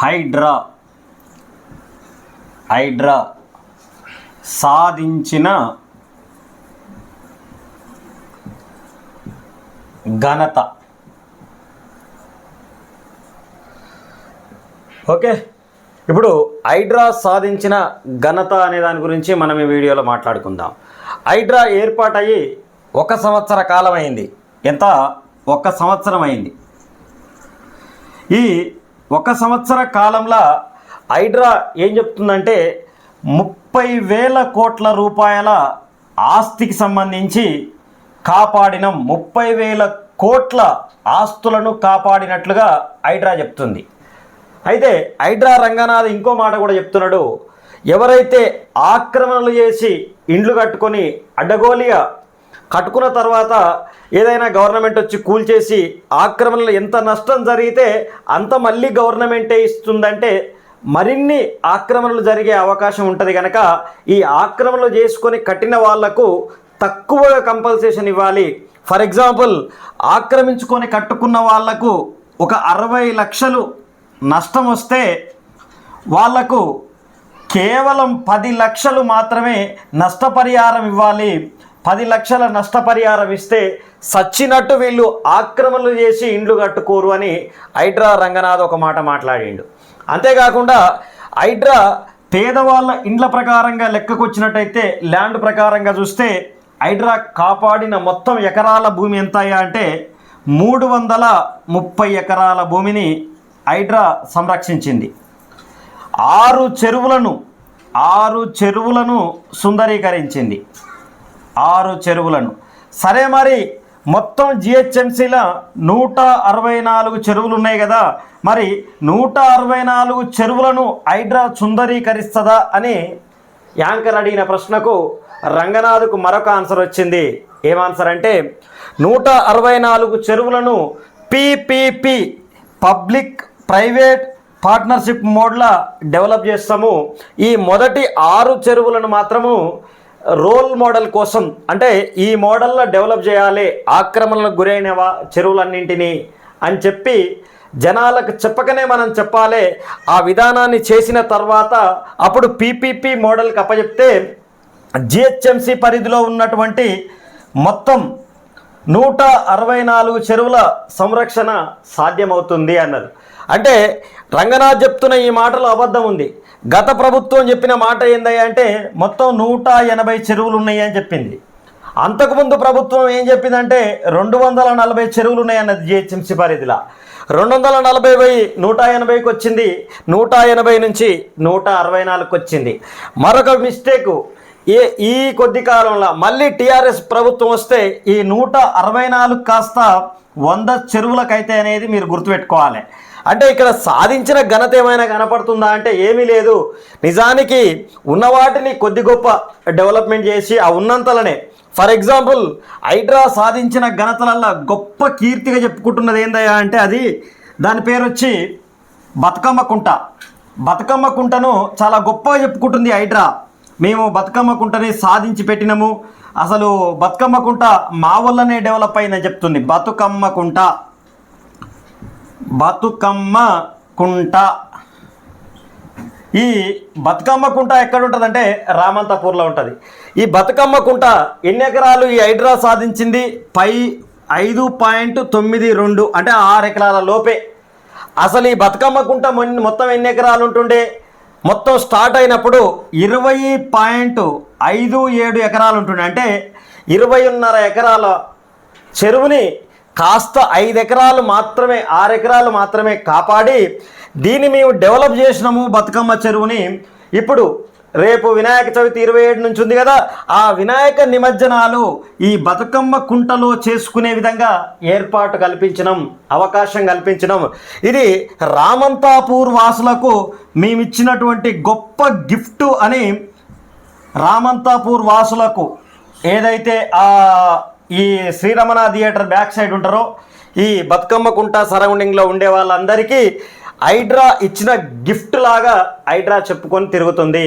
హైడ్రా హైడ్రా సాధించిన ఘనత. ఓకే ఇప్పుడు హైడ్రా సాధించిన ఘనత అనే దాని గురించి మనం ఈ వీడియోలో మాట్లాడుకుందాం. హైడ్రా ఏర్పాటయ్యి ఒక సంవత్సర కాలం అయింది ఎంత? ఒక సంవత్సరం అయింది. ఈ ఒక సంవత్సర కాలంలో హైడ్రా ఏం చెప్తుందంటే ముప్పై వేల కోట్ల రూపాయల ఆస్తికి సంబంధించి కాపాడిన ముప్పై వేల కోట్ల ఆస్తులను కాపాడినట్లుగా హైడ్రా చెప్తుంది. అయితే హైడ్రా రంగనాథ్ ఇంకో మాట కూడా చెప్తున్నాడు. ఎవరైతే ఆక్రమణలు చేసి ఇండ్లు కట్టుకొని అడ్డగోలిగా కట్టుకున్న తర్వాత ఏదైనా గవర్నమెంట్ వచ్చి కూల్చేసి ఆక్రమణలు ఎంత నష్టం జరిగితే అంత మళ్ళీ గవర్నమెంటే ఇస్తుందంటే మరిన్ని ఆక్రమణలు జరిగే అవకాశం ఉంటుంది కనుక ఈ ఆక్రమణలు చేసుకొని కట్టిన వాళ్ళకు తక్కువగా కంపల్సేషన్ ఇవ్వాలి. ఫర్ ఎగ్జాంపుల్ ఆక్రమించుకొని కట్టుకున్న వాళ్ళకు ఒక అరవై లక్షలు నష్టం వస్తే వాళ్ళకు కేవలం పది లక్షలు మాత్రమే నష్టపరిహారం ఇవ్వాలి. పది లక్షల నష్టపరిహారం ఇస్తే సచ్చినట్టు వీళ్ళు ఆక్రమణలు చేసి ఇండ్లు కట్టుకోరు అని హైడ్రా రంగనాథ్ ఒక మాట మాట్లాడిండు. అంతేకాకుండా హైడ్రా పేదవాళ్ళ ఇండ్ల ప్రకారంగా లెక్కకొచ్చినట్టయితే ల్యాండ్ ప్రకారంగా చూస్తే హైడ్రా కాపాడిన మొత్తం ఎకరాల భూమి ఎంత అంటే మూడు వందల ముప్పై ఎకరాల భూమిని హైడ్రా సంరక్షించింది. ఆరు చెరువులను ఆరు చెరువులను సుందరీకరించింది. ఆరు చెరువులను. సరే మరి మొత్తం జిహెచ్ఎంసీలో నూట అరవై నాలుగు చెరువులు ఉన్నాయి కదా మరి నూట అరవై నాలుగు చెరువులను హైడ్రా సుందరీకరిస్తుందా అని యాంకర్ అడిగిన ప్రశ్నకు రంగనాథ్కు మరొక ఆన్సర్ వచ్చింది. ఏం ఆన్సర్ అంటే నూట అరవై నాలుగు చెరువులను పిపిపి పబ్లిక్ ప్రైవేట్ పార్ట్నర్షిప్ మోడ్లా డెవలప్ చేస్తాము. ఈ మొదటి ఆరు చెరువులను మాత్రము రోల్ మోడల్ కోసం అంటే ఈ మోడల్లో డెవలప్ చేయాలి ఆక్రమణలకు గురైనవా చెరువులన్నింటినీ అని చెప్పి జనాలకు చెప్పకనే మనం చెప్పాలి. ఆ విధానాన్ని చేసిన తర్వాత అప్పుడు పీపీపీ మోడల్కి అప్పచెప్తే జిహెచ్ఎంసి పరిధిలో ఉన్నటువంటి మొత్తం నూట అరవై నాలుగు చెరువుల సంరక్షణ సాధ్యమవుతుంది అన్నారు అంటే రంగనాథ్ చెప్తున్న ఈ మాటలో అబద్ధం ఉంది. గత ప్రభుత్వం చెప్పిన మాట ఏందయ్యా అంటే మొత్తం నూట ఎనభై చెరువులు ఉన్నాయి అని చెప్పింది. అంతకుముందు ప్రభుత్వం ఏం చెప్పిందంటే రెండు వందల నలభై చెరువులు ఉన్నాయి అన్నది జిహెచ్ఎంసీ పరిధిలో. రెండు వందల నలభై పోయి నూట ఎనభైకి వచ్చింది నూట ఎనభై నుంచి నూట అరవై నాలుగుకి వచ్చింది. మరొక మిస్టేకు ఏ ఈ కొద్ది కాలంలో మళ్ళీ టీఆర్ఎస్ ప్రభుత్వం వస్తే ఈ నూట అరవై నాలుగు కాస్త వంద చెరువులకైతే అనేది మీరు గుర్తుపెట్టుకోవాలి. అంటే ఇక్కడ సాధించిన ఘనత ఏమైనా కనపడుతుందా అంటే ఏమీ లేదు. నిజానికి ఉన్న వాటిని కొద్ది గొప్ప డెవలప్మెంట్ చేసి ఆ ఉన్నంతలనే ఫర్ ఎగ్జాంపుల్ హైడ్రా సాధించిన ఘనతలల్లో గొప్ప కీర్తిగా చెప్పుకుంటున్నది ఏందయ్యా అంటే అది దాని పేరు వచ్చి బతుకమ్మ కుంట. బతుకమ్మ కుంటను చాలా గొప్పగా చెప్పుకుంటుంది హైడ్రా. మేము బతుకమ్మ కుంటని సాధించి పెట్టినము. అసలు బతుకమ్మ కుంట మా వల్లనే డెవలప్ అయిందని చెప్తుంది. బతుకమ్మ కుంట. బతుకమ్మ కుంట. ఈ బతుకమ్మ కుంట ఎక్కడ ఉంటుందంటే రామంతపూర్లో ఉంటుంది. ఈ బతుకమ్మ కుంట ఎన్ని ఎకరాలు ఈ హైడ్రా సాధించింది? పై ఐదు పాయింట్ తొమ్మిది రెండు అంటే ఆరు ఎకరాల లోపే. అసలు ఈ బతుకమ్మ కుంట మొన్న- మొత్తం ఎన్ని ఎకరాలు ఉంటుండే? మొత్తం స్టార్ట్ అయినప్పుడు ఇరవై పాయింట్ ఐదు ఏడు ఎకరాలు ఉంటుంది అంటే ఇరవైన్నర ఎకరాల చెరువుని కాస్త ఐదు ఎకరాలు మాత్రమే ఆరు ఎకరాలు మాత్రమే కాపాడి దీన్ని మేము డెవలప్ చేసినాము బతుకమ్మ చెరువుని. ఇప్పుడు రేపు వినాయక చవితి ఇరవై ఏడు నుంచి ఉంది కదా ఆ వినాయక నిమజ్జనాలు ఈ బతుకమ్మ కుంటలో చేసుకునే విధంగా ఏర్పాటు కల్పించడం అవకాశం కల్పించడం. ఇది రామంతాపూర్ వాసులకు మేమిచ్చినటువంటి గొప్ప గిఫ్ట్ అని రామంతాపూర్ వాసులకు ఏదైతే ఆ ఈ శ్రీరమణ థియేటర్ బ్యాక్ సైడ్ ఉంటారో ఈ బతుకమ్మ కుంట సరౌండింగ్లో ఉండే వాళ్ళందరికీ హైడ్రా ఇచ్చిన గిఫ్ట్ లాగా హైడ్రా చెప్పుకొని తిరుగుతుంది.